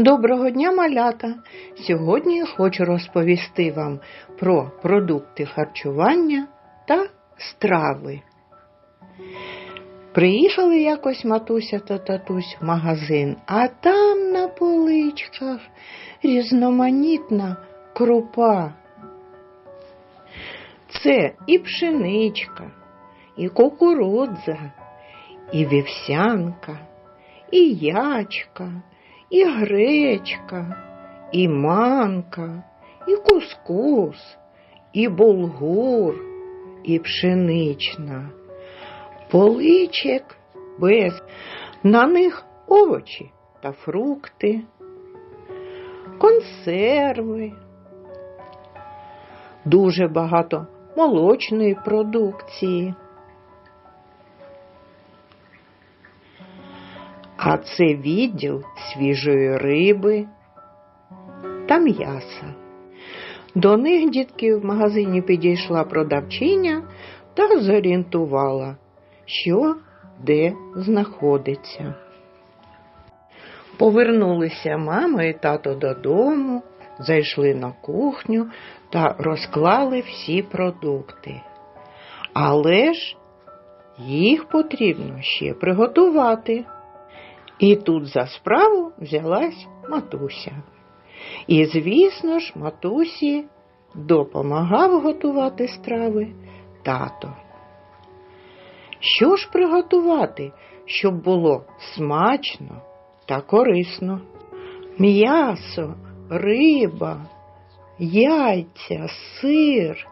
Доброго дня, малята! Сьогодні я хочу розповісти вам про продукти харчування та страви. Приїхали якось матуся та татусь в магазин, а там на поличках різноманітна крупа. Це і пшеничка, і кукурудза, і вівсянка, і ячка, і гречка, і манка, і кускус, і булгур, і пшенична. Поличек без. На них овочі та фрукти, консерви, дуже багато молочної продукції. А це відділ свіжої риби та м'яса. До них дітки в магазині підійшла продавчиня та зорієнтувала, що де знаходиться. Повернулися мама і тато додому, зайшли на кухню та розклали всі продукти. Але ж їх потрібно ще приготувати. І тут за справу взялась матуся. І, звісно ж, матусі допомагав готувати страви тато. Що ж приготувати, щоб було смачно та корисно? М'ясо, риба, яйця, сир,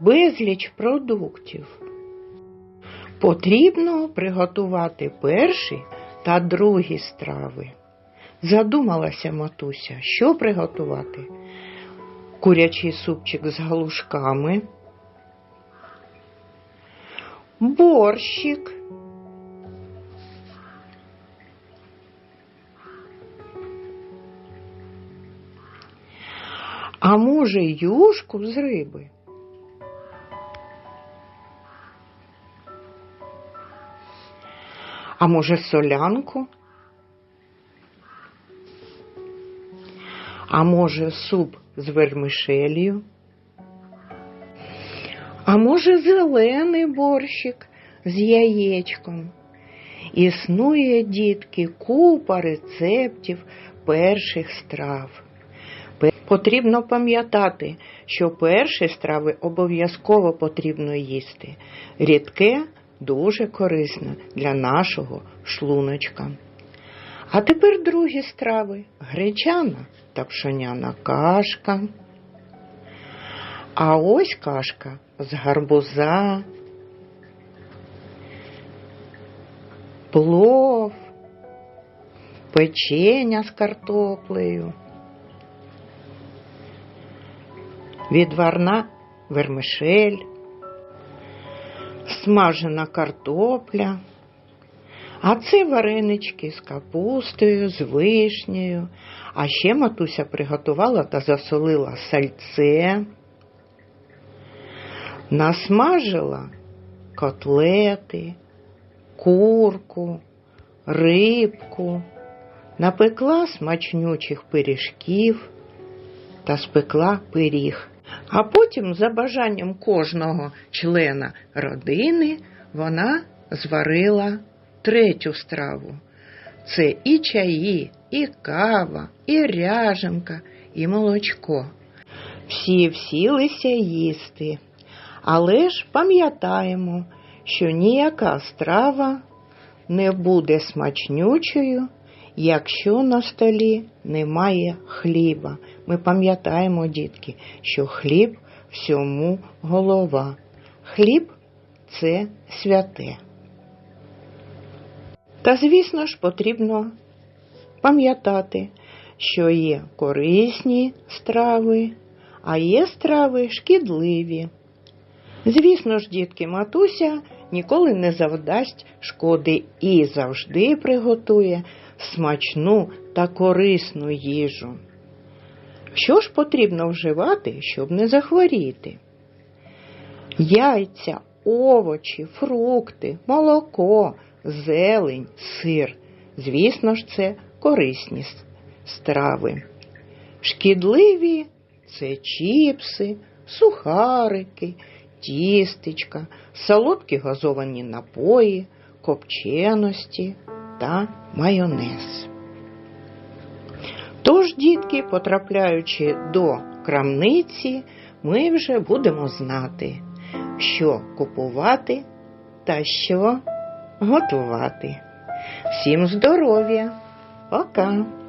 безліч продуктів. Потрібно приготувати перші та другі страви. Задумалася матуся, що приготувати? Курячий супчик з галушками, борщик, а може юшку з риби? А може солянку? А може суп з вермишелью? А може зелений борщик з яєчком? Існує, дітки, купа рецептів перших страв. Потрібно пам'ятати, що перші страви обов'язково потрібно їсти. Рідке дуже корисно для нашого шлуночка. А тепер другі страви. Гречана та пшоняна кашка. А ось кашка з гарбуза, плов, печення з картоплею, відварна вермишель, смажена картопля. А це варенички з капустою, з вишнею. А ще матуся приготувала та засолила сальце, насмажила котлети, курку, рибку, напекла смачнючих пиріжків та спекла пиріг. А потім, за бажанням кожного члена родини, вона зварила третю страву. Це і чаї, і кава, і ряженка, і молочко. Всі всілися їсти. Але ж пам'ятаємо, що ніяка страва не буде смачнючою, якщо на столі немає хліба. Ми пам'ятаємо, дітки, що хліб всьому голова. Хліб це святе. Та, звісно ж, потрібно пам'ятати, що є корисні страви, а є страви шкідливі. Звісно ж, дітки, матуся ніколи не завдасть шкоди і завжди приготує смачну та корисну їжу. Що ж потрібно вживати, щоб не захворіти? Яйця, овочі, фрукти, молоко, зелень, сир. Звісно ж, це корисні страви. Шкідливі це чіпси, сухарики, тістечка, солодкі газовані напої, копченості та майонез. Тож, дітки, потрапляючи до крамниці, ми вже будемо знати, що купувати та що готувати. Всім здоров'я! Пока!